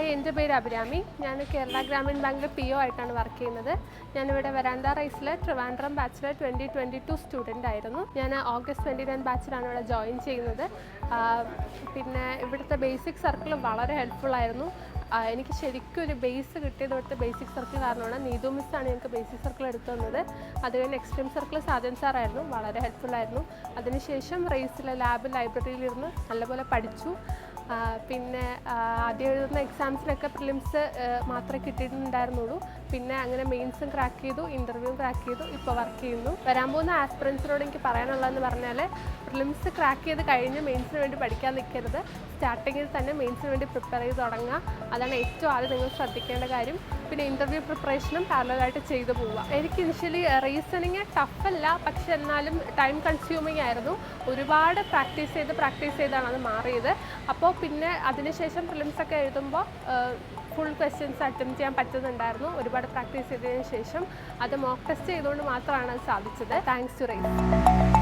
Hi എന്റെ പേര് അഭിരാമി. ഞാൻ കേരള ഗ്രാമീൺ ബാങ്കിൽ പി ഒ ആയിട്ടാണ് വർക്ക് ചെയ്യുന്നത്. ഞാനിവിടെ Veranda റൈസിലെ Trivandrum bachelor twenty twenty two student ആയിരുന്നു. ഞാൻ ഓഗസ്റ്റ് ട്വന്റി നയൻ ബാച്ചിലാണ് ഇവിടെ ജോയിൻ ചെയ്യുന്നത്. പിന്നെ ഇവിടുത്തെ ബേസിക് സർക്കിൾ വളരെ ഹെൽപ്ഫുൾ ആയിരുന്നു. എനിക്ക് ശരിക്കും ഒരു ബേസ് കിട്ടിയത് ഇവിടുത്തെ ബേസിക് സർക്കിൾ കാരണമാണ്. നീതു മിസ്സാണ് ഞങ്ങൾക്ക് ബേസിക് സർക്കിൾ എടുത്തു തന്നത്. അത് കഴിഞ്ഞ് എക്സ്ട്രീം സർക്കിൾ സാജൻ സാറായിരുന്നു വളരെ ഹെൽപ്ഫുൾ ആയിരുന്നു. അതിനുശേഷം റേസിലെ ലാബ് ലൈബ്രറിയിലിരുന്ന് നല്ലപോലെ പഠിച്ചു. പിന്നെ ആദ്യം എഴുതുന്ന എക്സാംസിനൊക്കെ പ്രിലിംസ് മാത്രമേ കിട്ടിയിട്ടുണ്ടായിരുന്നുള്ളൂ. പിന്നെ അങ്ങനെ മെയിൻസും ക്രാക്ക് ചെയ്തു ഇന്റർവ്യൂ ക്രാക്ക് ചെയ്തു ഇപ്പോൾ വർക്ക് ചെയ്യുന്നു. വരാൻ പോകുന്ന ആസ്പിറൻസിനോട് എനിക്ക് പറയാനുള്ളതെന്ന് പറഞ്ഞാൽ പ്രിലിംസ് ക്രാക്ക് ചെയ്ത് കഴിഞ്ഞ് മെയിൻസിന് വേണ്ടി പഠിക്കാൻ നിൽക്കരുത് സ്റ്റാർട്ടിങ്ങിൽ തന്നെ മെയിൻസിന് വേണ്ടി പ്രിപ്പയർ ചെയ്ത് തുടങ്ങുക. അതാണ് ഏറ്റവും ആദ്യം നിങ്ങൾ ശ്രദ്ധിക്കേണ്ട കാര്യം. പിന്നെ ഇന്റർവ്യൂ പ്രിപ്പറേഷനും പാരലായിട്ട് ചെയ്തു പോവുക. എനിക്ക് ഇനിഷ്യലി റീസണിങ് അല്ല. പക്ഷെ എന്നാലും ടൈം കൺസ്യൂമിങ് ആയിരുന്നു. ഒരുപാട് പ്രാക്ടീസ് ചെയ്ത് പ്രാക്ടീസ് ചെയ്താണ് അത് മാറിയത്. അപ്പോൾ പിന്നെ അതിനുശേഷം പ്രിലിംസ് ഒക്കെ എഴുതുമ്പോൾ ഫുൾ ക്വസ്റ്റ്യൻസ് അറ്റംപ്റ്റ് ചെയ്യാൻ പറ്റുന്നുണ്ടായിരുന്നു. ഒരുപാട് പ്രാക്ടീസ് ചെയ്തതിന് ശേഷം. അത് മോക്ക് ടെസ്റ്റ് ചെയ്തുകൊണ്ട് മാത്രമാണ് സാധിച്ചത്. Thanks to raise